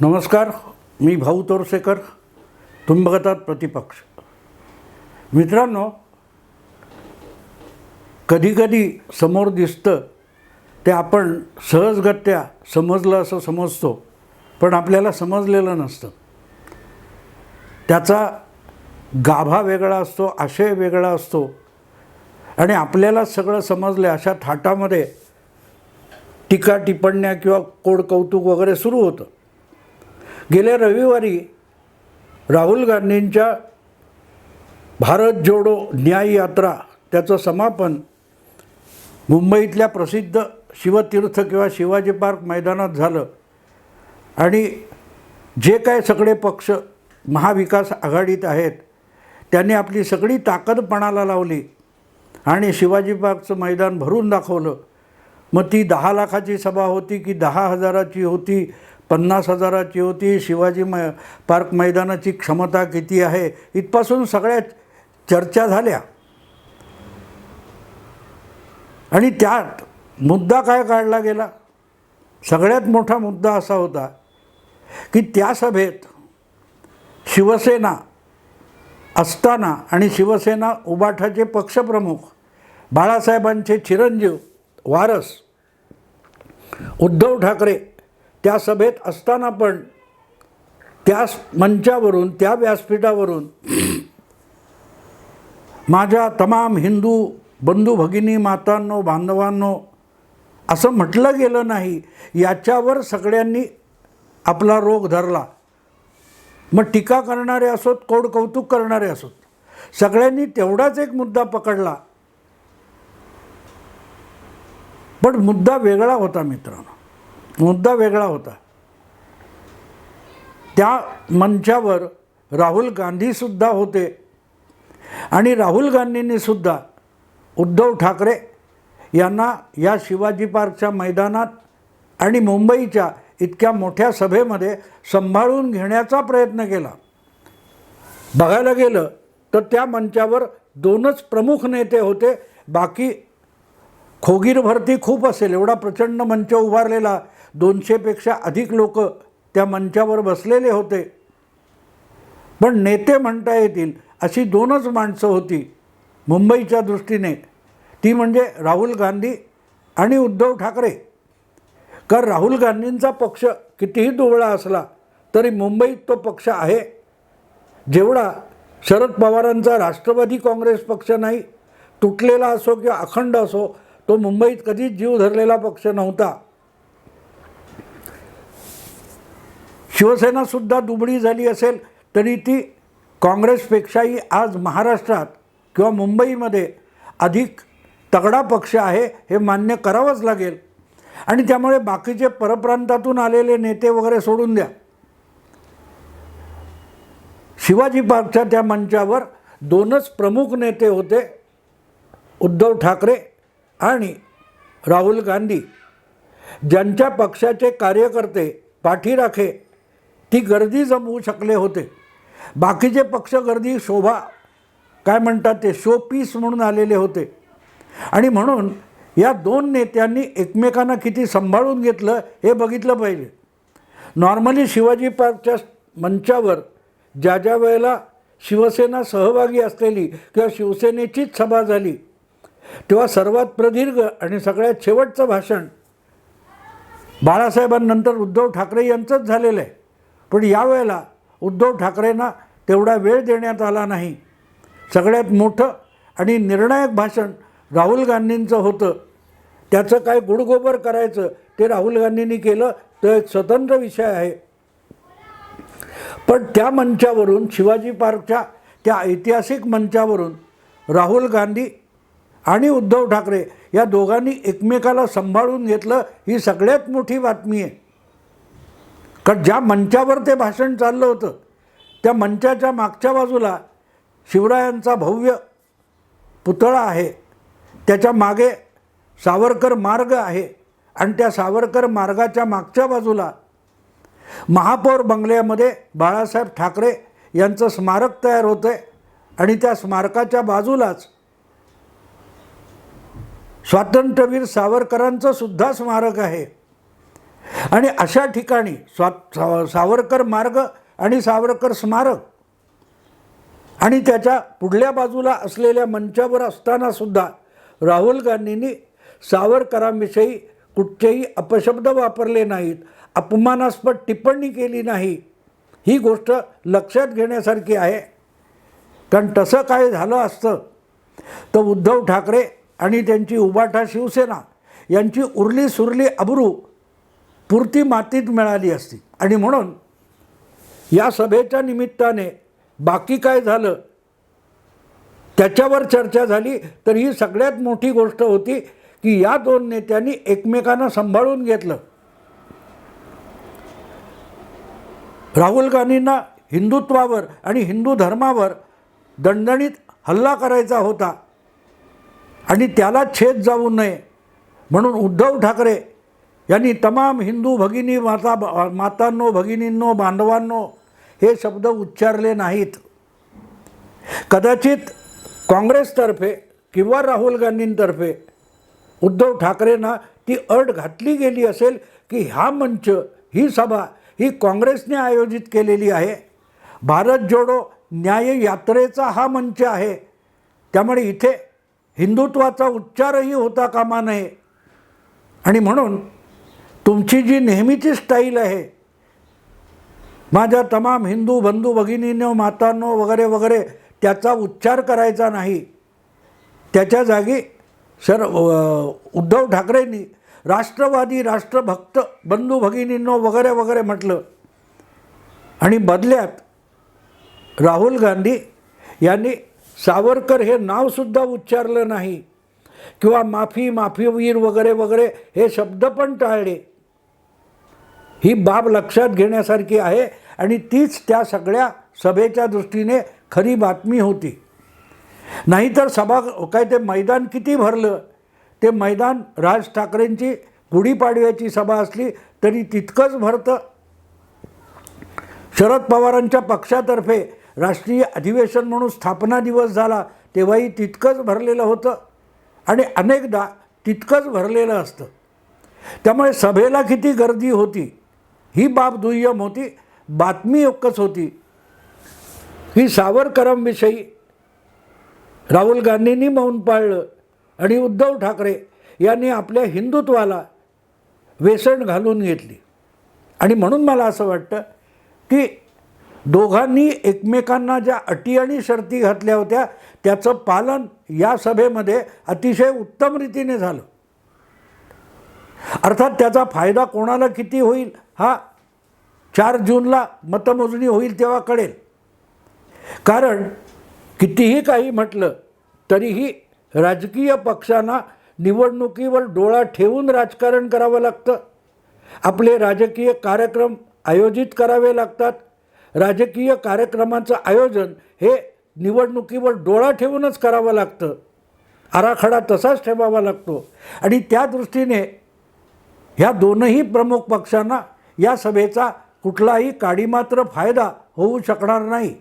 नमस्कार मी भाऊ तोरसेकर तुम्ही बघतात प्रतिपक्ष. मित्रांनो कधीकधी समोर दिसतं ते आपण सहजगत्या समजलं असं समजतो पण आपल्याला समजलेलं नसतं. त्याचा गाभा वेगळा असतो आशय वेगळा असतो आणि आपल्याला सगळं समजलं अशा थाटामध्ये टीका टिप्पण्या किंवा कोड कौतुक वगैरे सुरू होतं. गेल्या रविवारी राहुल गांधींच्या भारत जोडो न्याय यात्रा त्याचं समापन मुंबईतल्या प्रसिद्ध शिवतीर्थ किंवा शिवाजी पार्क मैदानात झालं. आणि जे काय सगळे पक्ष महाविकास आघाडीत आहेत त्यांनी आपली सगळी ताकद पणाला लावली आणि शिवाजी पार्कचं मैदान भरून दाखवलं. मग ती दहा लाखाची सभा होती की दहा हजाराची होती? पन्नास हजाराची होती. शिवाजी मै पार्क मैदानाची क्षमता किती आहे? इथपासून सगळ्या चर्चा झाल्या. आणि त्यात मुद्दा काय काढला गेला? सगळ्यात मोठा मुद्दा असा होता की त्या सभेत शिवसेना असताना आणि शिवसेना उबाठाचे पक्षप्रमुख बाळासाहेबांचे चिरंजीव वारस उद्धव ठाकरे त्या सभेत असताना पण त्या मंचावरून त्या व्यासपीठावरून माझ्या तमाम हिंदू बंधू भगिनी मातांनो बांधवांनो असं म्हटलं गेलं नाही याच्यावर सगळ्यांनी आपला रोग धरला. मग टीका करणारे असोत कोड कौतुक करणारे असोत सगळ्यांनी तेवढाच एक मुद्दा पकडला. पण मुद्दा वेगळा होता मित्रांनो. मुद्दा वेगळा होता. त्या मंचावर राहुल गांधीसुद्धा होते. आणि राहुल गांधींनीसुद्धा उद्धव ठाकरे यांना या शिवाजी पार्कच्या मैदानात आणि मुंबईच्या इतक्या मोठ्या सभेमध्ये सांभाळून घेण्याचा प्रयत्न केला. बघायला गेलं तर त्या मंचावर दोनच प्रमुख नेते होते. बाकी खोगीर भरती खूप असेल एवढा प्रचंड मंच उभारलेला दोनशेपेक्षा अधिक लोक त्या मंचावर बसलेले होते. पण नेते म्हणता येतील अशी दोनच माणसं होती मुंबईच्या दृष्टीने. ती म्हणजे राहुल गांधी आणि उद्धव ठाकरे. कारण राहुल गांधींचा पक्ष कितीही दुबळा असला तरी मुंबईत तो पक्ष आहे. जेवढा शरद पवारांचा राष्ट्रवादी काँग्रेस पक्ष नाही तुटलेला असो किंवा अखंड असो तो मुंबईत कधीच जीव धरलेला पक्ष नव्हता. शिवसेनासुद्धा दुबळी झाली असेल तरी ती काँग्रेसपेक्षाही आज महाराष्ट्रात किंवा मुंबईमध्ये अधिक तगडा पक्ष आहे हे मान्य करावंच लागेल. आणि त्यामुळे बाकीचे परप्रांतातून आलेले नेते वगैरे सोडून द्या. शिवाजी पार्कच्या त्या मंचावर दोनच प्रमुख नेते होते उद्धव ठाकरे आणि राहुल गांधी. ज्यांच्या पक्षाचे कार्यकर्ते पाठीराखे ती गर्दी जमवू शकले होते. बाकीचे पक्ष गर्दी शोभा काय म्हणतात ते शो पीस म्हणून आलेले होते. आणि म्हणून या दोन नेत्यांनी एकमेकांना किती सांभाळून घेतलं हे बघितलं पाहिजे. नॉर्मली शिवाजी पार्कच्या मंचावर ज्या ज्या वेळेला शिवसेना सहभागी असलेली किंवा शिवसेनेचीच सभा झाली तेव्हा सर्वात प्रदीर्घ आणि सगळ्यात शेवटचं भाषण बाळासाहेबांनंतर उद्धव ठाकरे यांचंच झालेलं आहे. पण यावेळेला उद्धव ठाकरेंना तेवढा वेळ देण्यात आला नाही. सगळ्यात मोठं आणि निर्णायक भाषण राहुल गांधींचं होतं. त्याचं काय गुडगोबर करायचं ते राहुल गांधींनी केलं तो एक स्वतंत्र विषय आहे. पण त्या मंचावरून शिवाजी पार्कच्या त्या ऐतिहासिक मंचावरून राहुल गांधी आणि उद्धव ठाकरे या दोघांनी एकमेकाला सांभाळून घेतलं ही सगळ्यात मोठी बातमी आहे. कारण ज्या मंचावर ते भाषण चाललं होतं त्या मंचाच्या मागच्या बाजूला शिवरायांचा भव्य पुतळा आहे. त्याच्यामागे सावरकर मार्ग आहे आणि त्या सावरकर मार्गाच्या मागच्या बाजूला महापौर बंगल्यामध्ये बाळासाहेब ठाकरे यांचं स्मारक तयार होतं आहे आणि त्या स्मारकाच्या बाजूलाच स्वातंत्र्यवीर सावरकरांचं सुद्धा स्मारक आहे. आणि अशा ठिकाणी स्वा सा- सावरकर मार्ग आणि सावरकर स्मारक आणि त्याच्या पुढल्या बाजूला असलेल्या मंचावर असताना सुद्धा राहुल गांधींनी सावरकरांविषयी कुठचेही अपशब्द वापरले नाहीत अपमानास्पद टिप्पणी केली नाही. ही गोष्ट लक्षात घेण्यासारखी आहे. कारण तसं काय झालं असतं तर उद्धव ठाकरे आणि त्यांची उबाठा शिवसेना यांची उरली सुरली अब्रू पुरती मातीत मिळाली असती. आणि म्हणून या सभेच्या निमित्ताने बाकी काय झालं त्याच्यावर चर्चा झाली. तर ही सगळ्यात मोठी गोष्ट होती की या दोन नेत्यांनी एकमेकांना सांभाळून घेतलं. राहुल गांधींना हिंदुत्वावर आणि हिंदू धर्मावर दणदणीत हल्ला करायचा होता. आणि त्याला छेद जाऊ नये म्हणून उद्धव ठाकरे यांनी तमाम हिंदू भगिनी माता मातांनो भगिनींनो बांधवांनो हे शब्द उच्चारले नाहीत. कदाचित काँग्रेसतर्फे किंवा राहुल गांधींतर्फे उद्धव ठाकरेंना ती अट घातली गेली असेल की हा मंच ही सभा ही काँग्रेसने आयोजित केलेली आहे. भारत जोडो न्याय यात्रेचा हा मंच आहे. त्यामुळे इथे हिंदुत्वाचा उच्चारही होता कामा नये. आणि म्हणून तुमची जी नेहमीची स्टाईल आहे माझ्या तमाम हिंदू बंधू भगिनींनो मातांनो वगैरे वगैरे त्याचा उच्चार करायचा नाही. त्याच्या जागी सर उद्धव ठाकरेंनी राष्ट्रवादी राष्ट्रभक्त बंधू भगिनींनो वगैरे वगैरे म्हटलं. आणि बदल्यात राहुल गांधी यांनी सावरकर हे नावसुद्धा उच्चारलं नाही. किंवा माफी माफीवीर वगैरे वगैरे हे शब्द पण टाळले. ही बाब लक्षात घेण्यासारखी आहे आणि तीच त्या सगळ्या सभेच्या दृष्टीने खरी बातमी होती. नाहीतर सभा काय ते मैदान किती भरलं? ते मैदान राज ठाकरेंची गुढीपाडव्याची सभा असली तरी तितकंच भरतं. शरद पवारांच्या पक्षातर्फे राष्ट्रीय अधिवेशन म्हणून स्थापना दिवस झाला तेव्हाही तितकंच भरलेलं होतं आणि अनेकदा तितकंच भरलेलं असतं. त्यामुळे सभेला किती गर्दी होती? ही बाब दुय्यम होती बातमी एकच होती. ही सावरकरांविषयी राहुल गांधींनी मौन पाळलं आणि उद्धव ठाकरे यांनी आपल्या हिंदुत्वाला वेसण घालून घेतली. आणि म्हणून मला असं वाटतं की दोघांनी एकमेकांना ज्या अटी आणि शर्ती घातल्या होत्या त्याचं पालन या सभेमध्ये अतिशय उत्तम रीतीने झालं. अर्थात त्याचा फायदा कोणाला किती होईल हा चार जूनला मतमोजणी होईल तेव्हा कळेल. कारण कितीही काही म्हटलं तरीही राजकीय पक्षांना निवडणुकीवर डोळा ठेवून राजकारण करावं लागतं. आपले राजकीय कार्यक्रम आयोजित करावे लागतात. राजकीय कार्यक्रमाचं आयोजन हे निवडणुकीवर डोळा ठेवूनच करावं लागतं. आराखडा तसाच ठेवावा लागतो. आणि त्या दृष्टीने ह्या दोनही प्रमुख पक्षांना या सभेचा कुठलाही काडीमात्र फायदा होऊ शकणार नाही.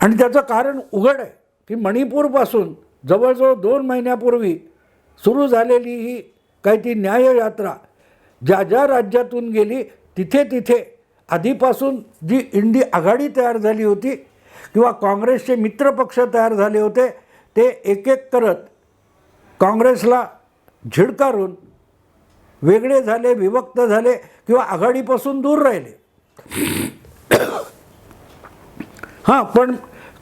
आणि त्याचं कारण उघड आहे की मणिपूरपासून जवळजवळ दोन महिन्यापूर्वी सुरू झालेली ही काही ती न्याययात्रा ज्या ज्या राज्यातून गेली तिथे तिथे आधीपासून जी इंडी आघाडी तयार झाली होती किंवा काँग्रेसचे मित्रपक्ष तयार झाले होते ते एक एक करत काँग्रेसला झिडकारून वेगळे झाले विभक्त झाले किंवा आघाडीपासून दूर राहिले. हां पण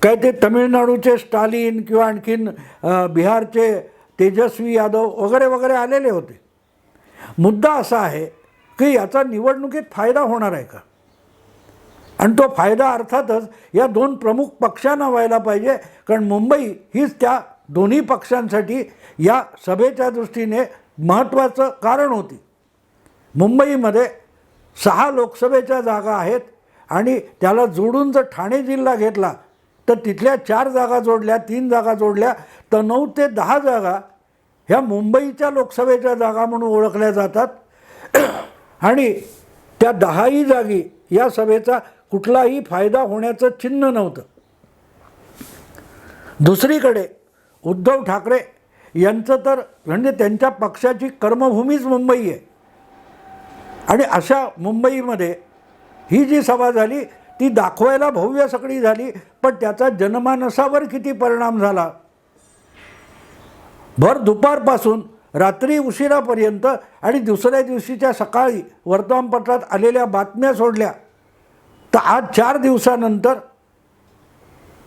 काय ते तमिळनाडूचे स्टालिन किंवा आणखीन बिहारचे तेजस्वी यादव वगैरे वगैरे आलेले होते. मुद्दा असा आहे की याचा निवडणुकीत फायदा होणार आहे का? आणि तो फायदा अर्थातच या दोन प्रमुख पक्षांना व्हायला पाहिजे कारण मुंबई हीच त्या दोन्ही पक्षांसाठी या सभेच्या दृष्टीने महत्त्वाचं कारण होती. मुंबईमध्ये सहा लोकसभेच्या जागा आहेत आणि त्याला जोडून जर ठाणे जिल्हा घेतला तर तिथल्या चार जागा जोडल्या तीन जागा जोडल्या तर नऊ ते दहा जागा ह्या मुंबईच्या लोकसभेच्या जागा म्हणून ओळखल्या जातात. आणि त्या दहाही जागी या सभेचा कुठलाही फायदा होण्याचं चिन्ह नव्हतं. दुसरीकडे उद्धव ठाकरे यांचं तर म्हणजे त्यांच्या पक्षाची कर्मभूमीच मुंबई आहे. आणि अशा मुंबईमध्ये ही जी सभा झाली ती दाखवायला भव्य सगळी झाली पण त्याचा जनमानसावर किती परिणाम झाला? भर दुपारपासून रात्री उशिरापर्यंत आणि दुसऱ्या दिवशीच्या सकाळी वर्तमानपत्रात आलेल्या बातम्या सोडल्या. तर आज चार दिवसानंतर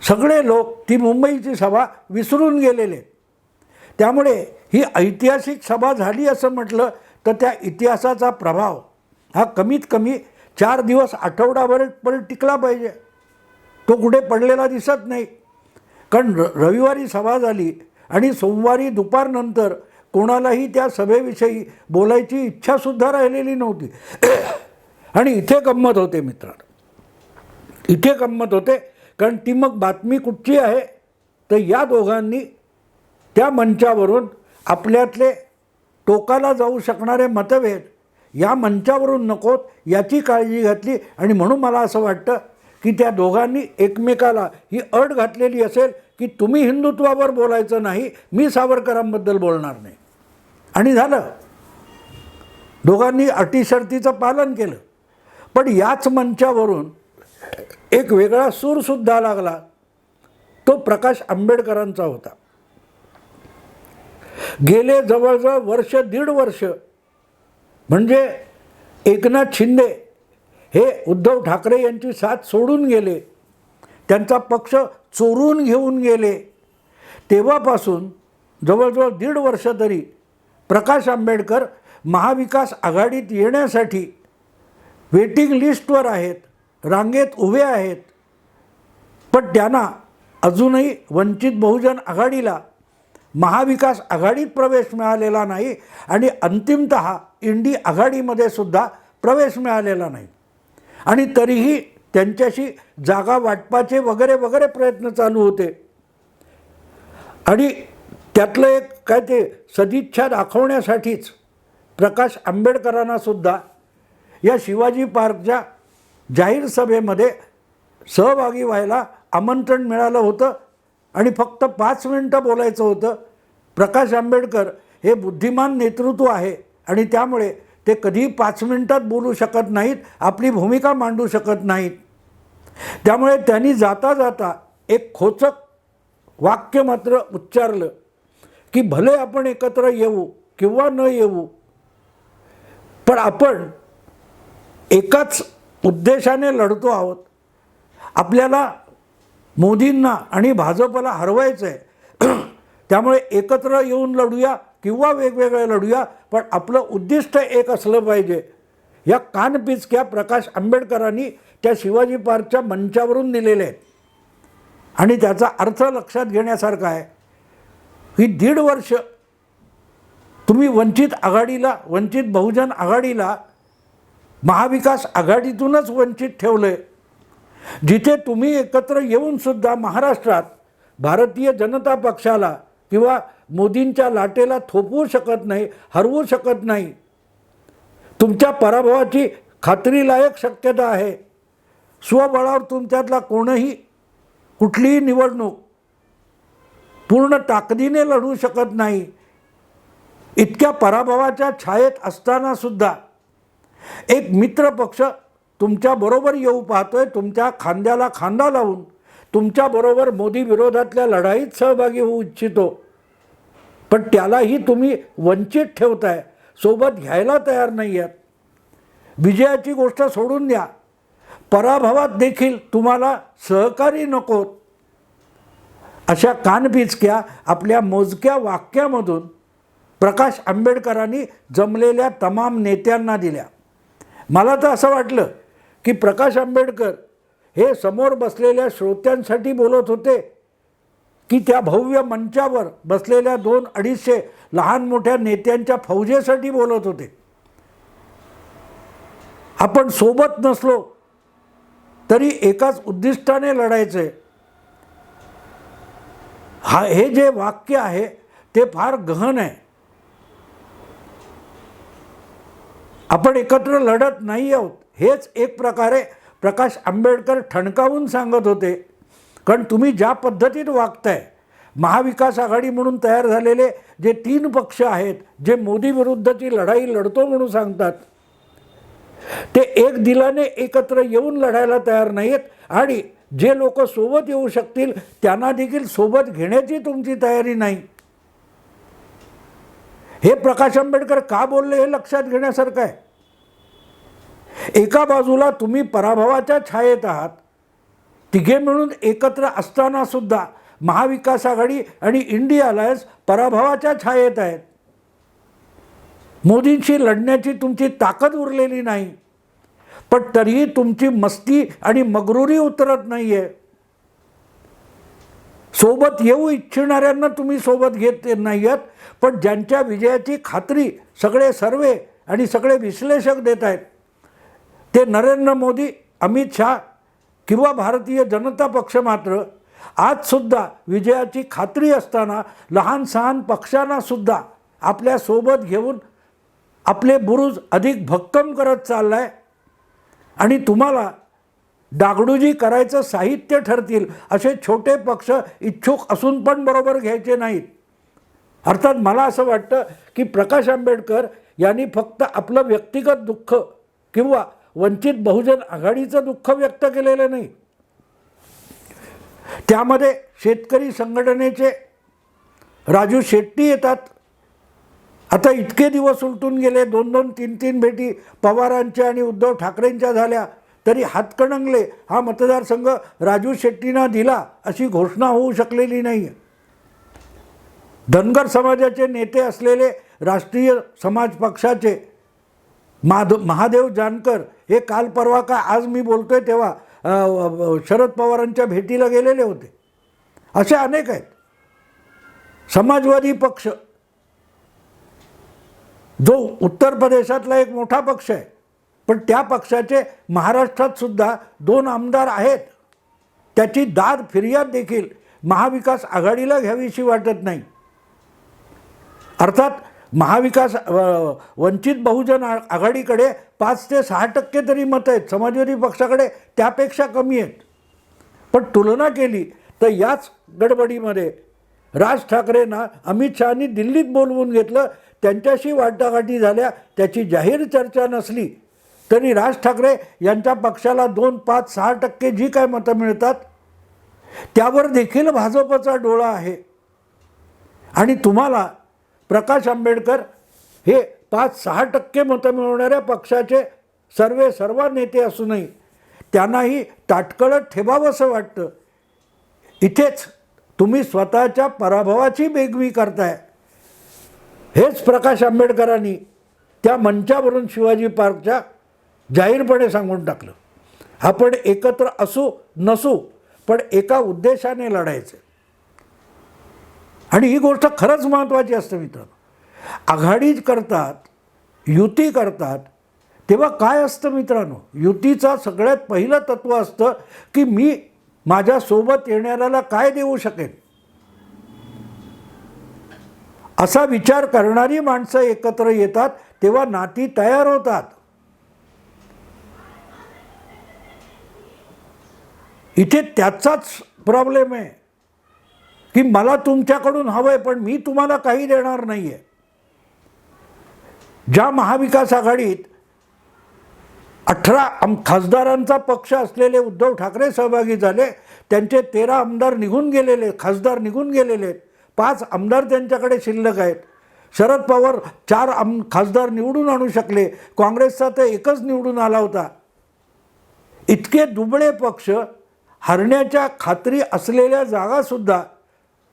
सगळे लोक ती मुंबईची सभा विसरून गेलेले. त्यामुळे ही ऐतिहासिक सभा झाली असं म्हटलं तर त्या इतिहासाचा प्रभाव हा कमीत कमी चार दिवस आठवडाभर पण टिकला पाहिजे. तो कुठे पडलेला दिसत नाही. कारण र रविवारी सभा झाली आणि सोमवारी दुपारनंतर कोणालाही त्या सभेविषयी बोलायची इच्छासुद्धा राहिलेली नव्हती. आणि इथे गंमत होते मित्रांनो. इथे गंमत होते. कारण ती मग बातमी कुठची आहे? तर या दोघांनी त्या मंचावरून आपल्यातले टोकाला जाऊ शकणारे मतभेद या मंचावरून नकोत याची काळजी घातली. आणि म्हणून मला असं वाटतं की त्या दोघांनी एकमेकाला ही अट घातलेली असेल की तुम्ही हिंदुत्वावर बोलायचं नाही मी सावरकरांबद्दल बोलणार नाही. आणि झालं. दोघांनी अटीशर्तीचं पालन केलं. पण याच मंचावरून एक वेगळा सूरसुद्धा लागला. तो प्रकाश आंबेडकरांचा होता. गेले जवळजवळ वर्ष दीड वर्ष. म्हणजे एकनाथ शिंदे हे उद्धव ठाकरे यांची साथ सोडून गेले. त्यांचा पक्ष चोरून घेऊन गेले. तेव्हापासून जवळजवळ दीड वर्ष तरी प्रकाश आंबेडकर महाविकास आघाडीत येण्यासाठी वेटिंग लिस्टवर आहेत रांगेत उभे आहेत. पण त्यांना अजूनही वंचित बहुजन आघाडीला महाविकास आघाडीत प्रवेश मिळालेला नाही आणि अंतिमत इंडी आघाडीमध्ये सुद्धा प्रवेश मिळालेला नाही. आणि तरीही त्यांच्याशी जागा वाटपाचे वगैरे वगैरे प्रयत्न चालू होते. आणि त्यातलं एक काय ते सदिच्छा दाखवण्यासाठीच प्रकाश आंबेडकरांना सुद्धा या शिवाजी पार्कच्या जाहीर सभेमध्ये सहभागी व्हायला आमंत्रण मिळालं होतं. आणि फक्त पाच मिनटं बोलायचं होतं. प्रकाश आंबेडकर हे बुद्धिमान नेतृत्व आहे आणि त्यामुळे ते कधीही पाच मिनटात बोलू शकत नाहीत आपली भूमिका मांडू शकत नाहीत. त्यामुळे त्यांनी जाता जाता एक खोचक वाक्य मात्र उच्चारलं की भले आपण एकत्र येऊ किंवा न येऊ पण आपण एकाच उद्देशाने लढतो आहोत. आपल्याला मोदींना आणि भाजपला हरवायचं आहे त्यामुळे एकत्र येऊन लढूया किंवा वेगवेगळे लढूया पण आपलं उद्दिष्ट एक असलं पाहिजे. या कानपिचक्या प्रकाश आंबेडकरांनी त्या शिवाजी पार्कच्या मंचावरून दिलेले. आहेत आणि त्याचा अर्थ लक्षात घेण्यासारखा आहे. की दीड वर्ष तुम्ही वंचित आघाडीला वंचित बहुजन आघाडीला महाविकास आघाडीतूनच वंचित ठेवलं आहे जिथे तुम्ही एकत्र येऊनसुद्धा महाराष्ट्रात भारतीय जनता पक्षाला किंवा मोदींच्या लाटेला थोपवू शकत नाही हरवू शकत नाही तुमच्या पराभवाची खात्रीलायक शक्यता आहे. स्वबळावर तुमच्यातला कोणही कुठलीही निवडणूक पूर्ण ताकदीने लढू शकत नाही. इतक्या पराभवाच्या छायेत असतानासुद्धा एक मित्र पक्ष तुमच्याबरोबर येऊ पाहतोय तुमच्या खांद्याला खांदा लावून तुमच्याबरोबर मोदी विरोधातल्या लढाईत सहभागी होऊ इच्छितो. पण त्यालाही तुम्ही वंचित ठेवताय सोबत घ्यायला तयार नाही आहेत विजयाची गोष्ट सोडून द्या. पराभवात देखील तुम्हाला सहकारी नकोत. अशा कानपिचक्या आपल्या मोजक्या वाक्यामधून प्रकाश आंबेडकरांनी जमलेल्या तमाम नेत्यांना दिल्या. मला तर असं वाटलं की प्रकाश आंबेडकर हे समोर बसलेल्या श्रोत्यांसाठी बोलत होते की त्या भव्य मंचावर बसलेल्या दोन अडीचशे लहान मोठ्या नेत्यांच्या फौजेसाठी बोलत होते. आपण सोबत नसलो तरी एकाच उद्दिष्टाने लढायचे. हा हे जे वाक्य आहे ते फार गहन आहे. आपण एकत्र लढत नाही आहोत. हेच एक प्रकारे प्रकाश आंबेडकर ठणकावून सांगत होते. कारण तुम्ही ज्या पद्धतीत वागताय महाविकास आघाडी म्हणून तयार झालेले जे तीन पक्ष आहेत जे मोदी विरुद्धची लढाई लढतो म्हणून सांगतात ते एक दिलाने एकत्र येऊन लढायला तयार नाहीत आणि जे लोक सोबत येऊ शकतील त्यांना देखील सोबत घेण्याची तुमची तयारी नाही. हे प्रकाश आंबेडकर का बोलले हे लक्षात घेण्यासारखं आहे. एका बाजूला तुम्ही पराभवाच्या छायेत आहात. तिघे मिळून एकत्र असताना सुद्धा महाविकास आघाडी आणि इंडिया अलायन्स पराभवाच्या छायेत आहेत. मोदींशी लढण्याची तुमची ताकद उरलेली नाही. पण तरीही तुमची मस्ती आणि मगरुरी उतरत नाही आहे सोबत येऊ इच्छिणाऱ्यांना तुम्ही सोबत घेत नाही आहेत पण ज्यांच्या विजयाची खात्री सगळे सर्वे आणि सगळे विश्लेषक देत आहेत ते नरेंद्र मोदी अमित शहा किंवा भारतीय जनता पक्ष मात्र आजसुद्धा विजयाची खात्री असताना लहान सहान पक्षांनासुद्धा आपल्यासोबत घेऊन आपले बुरुज अधिक भक्कम करत चाललाय. आणि तुम्हाला डागडुजी करायचं साहित्य ठरतील असे छोटे पक्ष इच्छुक असून पण बरोबर घ्यायचे नाहीत. अर्थात मला असं वाटतं की प्रकाश आंबेडकर यांनी फक्त आपलं व्यक्तिगत दुःख किंवा वंचित बहुजन आघाडीचं दुःख व्यक्त केलेलं नाही. त्यामध्ये शेतकरी संघटनेचे राजू शेट्टी येतात. आता इतके दिवस उलटून गेले दोन दोन तीन तीन भेटी पवारांच्या आणि उद्धव ठाकरेंच्या झाल्या तरी हातकणंगले हा मतदारसंघ राजू शेट्टींना दिला अशी घोषणा होऊ शकलेली नाही. धनगर समाजाचे नेते असलेले राष्ट्रीय समाज पक्षाचे माध महादेव जानकर हे काल परवा का आज मी बोलतोय तेव्हा शरद पवारांच्या भेटीला गेलेले होते. असे अनेक आहेत. समाजवादी पक्ष जो उत्तर प्रदेशातला एक मोठा पक्ष आहे पण त्या पक्षाचे महाराष्ट्रात सुद्धा दोन आमदार आहेत. त्याची दाद फिर्याद देखील महाविकास आघाडीला घ्यावीशी वाटत नाही. अर्थात महाविकास वंचित बहुजन आ- आघाडीकडे पाच ते सहा टक्के तरी मतं आहेत. समाजवादी पक्षाकडे त्यापेक्षा कमी आहेत. पण तुलना केली तर याच गडबडीमध्ये राज ठाकरेंना अमित शहानी दिल्लीत बोलवून घेतलं. त्यांच्याशी वाटाघाटी झाल्या. त्याची जाहीर चर्चा नसली तरी राज ठाकरे यांच्या पक्षाला दोन पाच सहा टक्के जी काय मतं मिळतात त्यावर देखील भाजपचा डोळा आहे. आणि तुम्हाला प्रकाश आंबेडकर हे पाच सहा टक्के मतं मिळवणाऱ्या पक्षाचे सर्वे सर्व नेते असूनही त्यांनाही ताटकळत ठेवावंसं वाटतं. इथेच तुम्ही स्वतःच्या पराभवाची बेगवी करताय. हेच प्रकाश आंबेडकरांनी त्या मंचावरून शिवाजी पार्कच्या जाहीरपणे सांगून टाकलं. आपण एकत्र असू नसू पण एका उद्देशाने लढायचं आणि ही गोष्ट खरंच महत्त्वाची असते मित्र आघाडी करतात युती करतात तेव्हा काय असतं मित्रांनो? युतीचा सगळ्यात पहिलं तत्त्व असतं की मी माझ्यासोबत येणाऱ्याला काय देऊ शकेन? असा विचार करणारी माणसं एकत्र येतात तेव्हा नाती तयार होतात. इथे त्याचाच प्रॉब्लेम आहे. की मला तुमच्याकडून हवं आहे पण मी तुम्हाला काही देणार नाही आहे ज्या महाविकास आघाडीत अठरा आम खासदारांचा पक्ष असलेले उद्धव ठाकरे सहभागी झाले त्यांचे तेरा आमदार निघून गेलेले खासदार निघून गेलेले आहेत. पाच आमदार त्यांच्याकडे शिल्लक आहेत. शरद पवार चार आम खासदार निवडून आणू शकले काँग्रेसचा तर एकच निवडून आला होता. इतके दुबळे पक्ष हरण्याच्या खात्री असलेल्या जागासुद्धा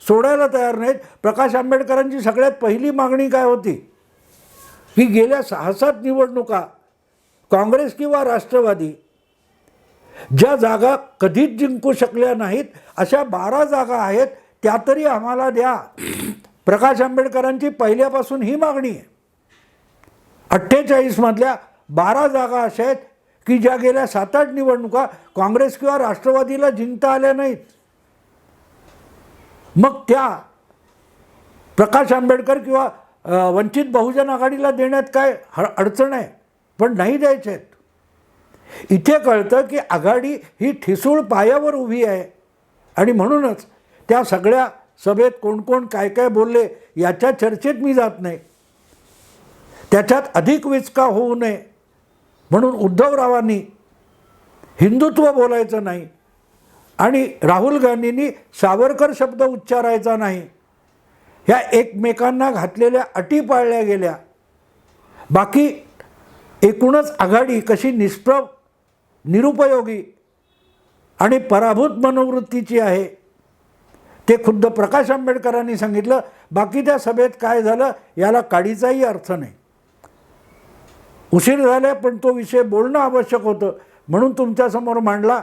सोडायला तयार नाहीत. प्रकाश आंबेडकरांची सगळ्यात पहिली मागणी काय होती? की गेल्या सहा सात निवडणुका काँग्रेस किंवा राष्ट्रवादी ज्या जागा कधीच जिंकू शकल्या नाहीत अशा बारा जागा आहेत त्या तरी आम्हाला द्या. प्रकाश आंबेडकरांची पहिल्यापासून ही मागणी आहे. अठ्ठेचाळीसमधल्या बारा जागा अशा आहेत की ज्या गेल्या सात आठ निवडणुका काँग्रेस किंवा राष्ट्रवादीला जिंकता आल्या नाहीत. मग त्या प्रकाश आंबेडकर किंवा वंचित बहुजन आघाडीला देण्यात काय ह अडचण आहे? पण नाही द्यायचे आहेत. इथे कळतं की आघाडी ही ठिसूळ पायावर उभी आहे. आणि म्हणूनच त्या सगळ्या सभेत कोण कोण काय काय बोलले याच्या चर्चेत मी जात नाही. त्याच्यात अधिक विचका होऊ नये. म्हणून उद्धवरावांनी हिंदुत्व बोलायचं नाही. आणि राहुल गांधींनी सावरकर शब्द उच्चारायचा नाही. ह्या एकमेकांना घातलेल्या अटी पाळल्या गेल्या. बाकी एकूणच आघाडी कशी निष्प्रभ निरुपयोगी आणि पराभूत मनोवृत्तीची आहे ते खुद्द प्रकाश आंबेडकरांनी सांगितलं. बाकी त्या सभेत काय झालं याला काडीचाही अर्थ नाही. उशीर झाला पण तो विषय बोलणं आवश्यक होतं म्हणून तुमच्यासमोर मांडला.